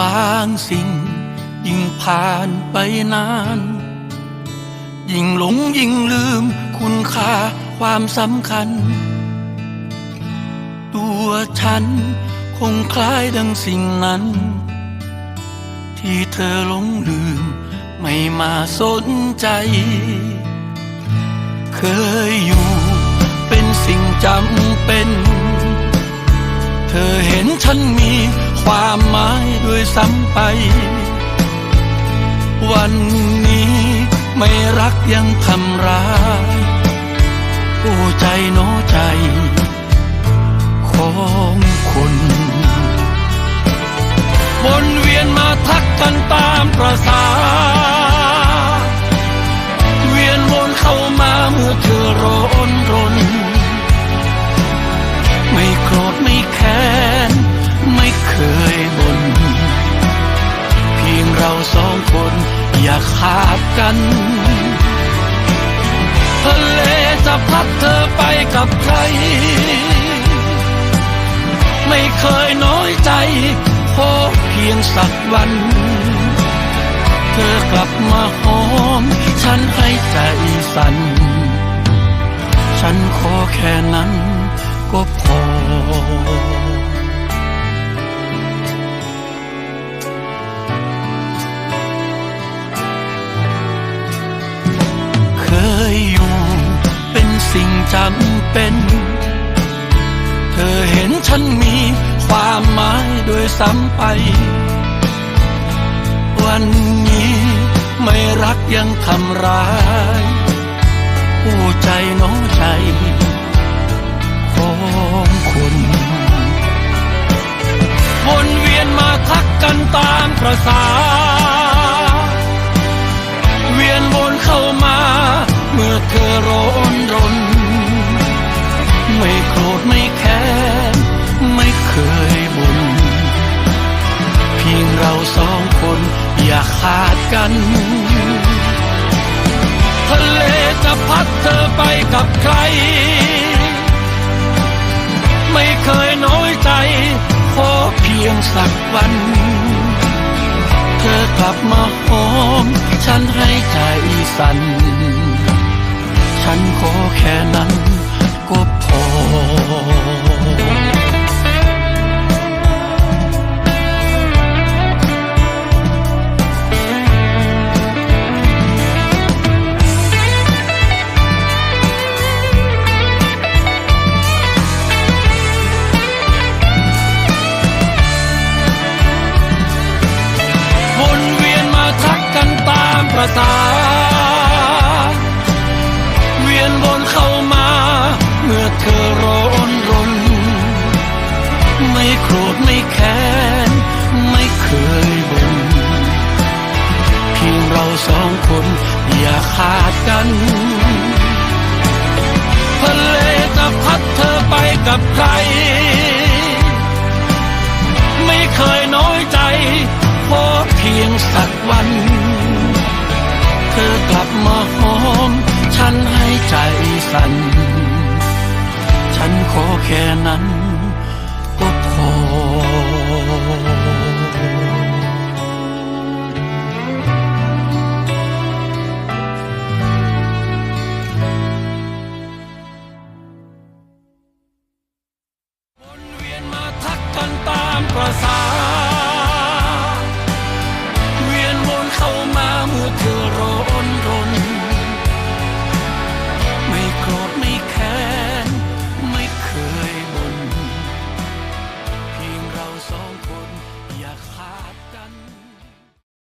บางสิ่ง ยิ่งผ่านไปนาน ยิ่งหลงยิ่งลืมคุณค่าความสำคัญ ตัวฉันคงคล้ายดังสิ่งนั้น ที่เธอหลงลืมไม่มาสนใจ เคยอยู่เป็นสิ่งจำเป็น เธอเห็นฉันมีความหมายด้วย ซ้ำไป วันนี้ไม่รักยังทำร้าย โอ้ใจโน้ใจ ของคนวนเวียนมาทักกันตามป กันทะเลจะพัดเธอไปกับใคร ไม่เคยน้อยใจขอเพียงสักวัน เธอกลับมาหอม ฉันให้ใจสั่น ฉันขอแค่นั้นก็พอ จำเป็น เธอเห็นฉันมีความหมายโดยซ้ำไป วันนี้ไม่รักยังทำร้าย ผู้ใจน้องใจ ขาดกัน ทะเลจะพัดเธอไปกับใคร ไม่เคยน้อยใจ ขอเพียงสักวัน เธอกลับมาหอม ฉันให้ใจสั่น ตามประสาเวียนวนเข้ามา เมื่อเธอร้อนรน ไม่โกรธไม่แค้น ไม่เคยบน่นเพียงเราสองคนอย่าขาดกันทะเลจะพัดเธอไปกับใคร แค่นั้น